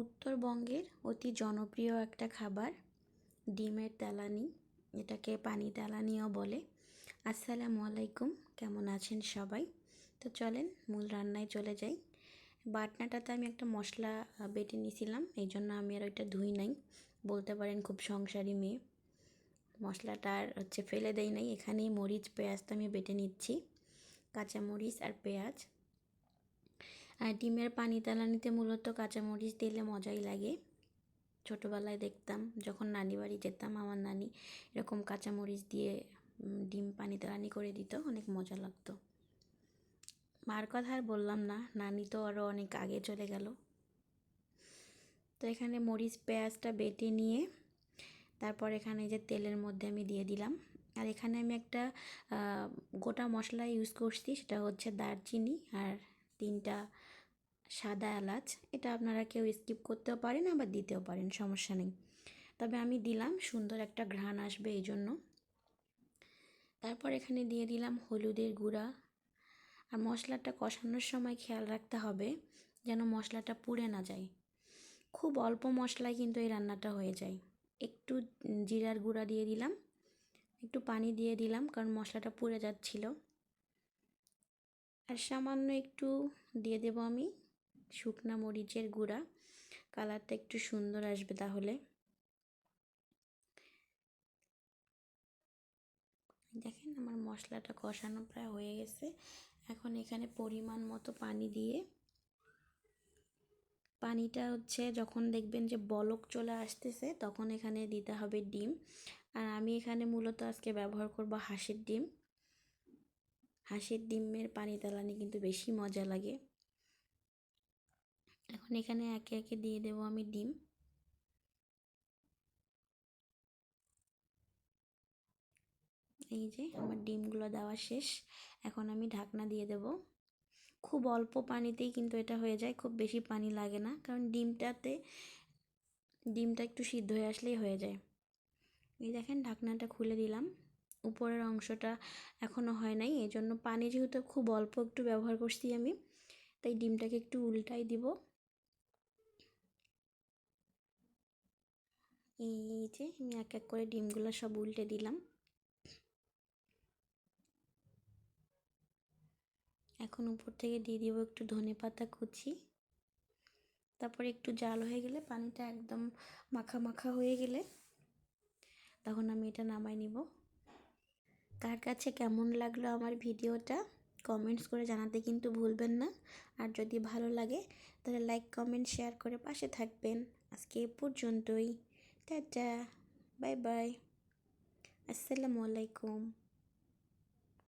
উত্তরবঙ্গের অতি জনপ্রিয় একটা খাবার, ডিমের তেলানি, এটাকে পানি তেলানিও বলে। আসসালামু আলাইকুম, কেমন আছেন সবাই? তো চলেন, মূল রান্নায় চলে যাই। বাটনাটাতে আমি একটা মশলা বেটে নিয়েছিলাম এই জন্য আমি আর ওইটা ধুই নাই। বলতে পারেন খুব সংসারী মেয়ে। মশলাটা আর হচ্ছে ফেলে দেই নাই। এখানেই মরিচ, পেঁয়াজটা আমি বেটে নিচ্ছি। কাঁচা মরিচ আর পেঁয়াজ। আর ডিমের পানি তালানিতে মূলত কাঁচামরিচ দিলে মজাই লাগে। ছোটোবেলায় দেখতাম, যখন নানি বাড়ি যেতাম, আমার নানি এরকম কাঁচামরিচ দিয়ে ডিম পানি তালানি করে দিত, অনেক মজা লাগতো। মার কথা আর বললাম না, নানি তো আরও অনেক আগে চলে গেল। তো এখানে মরিচ, পেঁয়াজটা বেটে নিয়ে, তারপর এখানে যে তেলের মধ্যে আমি দিয়ে দিলাম। আর এখানে আমি একটা গোটা মশলা ইউজ করছি, সেটা হচ্ছে দারচিনি আর তিনটা সাদা এলাচ। এটা আপনারা কেউ স্কিপ করতেও পারেন, আবার দিতেও পারেন, সমস্যা নেই। তবে আমি দিলাম, সুন্দর একটা ঘ্রাণ আসবে এই জন্য তারপর এখানে দিয়ে দিলাম হলুদের গুঁড়া। আর মশলাটা কষানোর সময় খেয়াল রাখতে হবে, যেন মশলাটা পুড়ে না যায়। খুব অল্প মশলায় কিন্তু এই রান্নাটা হয়ে যায়। একটু জিরার গুঁড়া দিয়ে দিলাম, একটু পানি দিয়ে দিলাম, কারণ মশলাটা পুড়ে যাচ্ছিল। আর সামান্য একটু দিয়ে দেব আমি শুকনা মরিচের গুঁড়া। কালারটা একটু সুন্দর আসবে তাহলে। দেখেন আমার মশলাটা কষানো প্রায় হয়ে গেছে। এখন এখানে পরিমাণ মতো পানি দিয়ে পানিটা হচ্ছে যখন দেখবেন যে বলক চলে আসতেছে তখন এখানে দিতে হবে ডিম। আর আমি এখানে মূলত আজকে ব্যবহার করব হাঁসের ডিম। হাঁসের ডিমের পানি তেলানি কিন্তু বেশি মজা লাগে। এখন এখানে একে একে দিয়ে দেব আমি ডিম। এই যে আমার ডিমগুলো দেওয়া শেষ। এখন আমি ঢাকনা দিয়ে দেব। খুব অল্প পানিতেই কিন্তু এটা হয়ে যায়, খুব বেশি পানি লাগে না, কারণ ডিমটাতে, ডিমটা একটু সিদ্ধ হয়ে আসলেই হয়ে যায়। এই দেখেন ঢাকনাটা খুলে দিলাম। উপরের অংশটা এখনও হয় নাই এই জন্য পানি যেহেতু খুব অল্প একটু ব্যবহার করছি আমি, তাই ডিমটাকে একটু উল্টাই দিব। এই যে আমি এক এক করে ডিমগুলো সব উল্টে দিলাম। এখন উপর থেকে দিয়ে দিব একটু ধনে পাতা কুচি। তারপরে একটু জাল হয়ে গেলে পানিটা একদম মাখা মাখা হয়ে গেলে, তখন আমি এটা নামাই নিব। কার কাছে কেমন লাগল আমার ভিডিওটা? কমেন্টস করে জানাতে কিন্তু ভুলবেন না। আর যদি ভালো লাগে, তাহলে লাইক কমেন্ট শেয়ার করে পাশে থাকবেন। আজকে এ পর্যন্তই। টাটা বাই বাই আসসালামু আলাইকুম।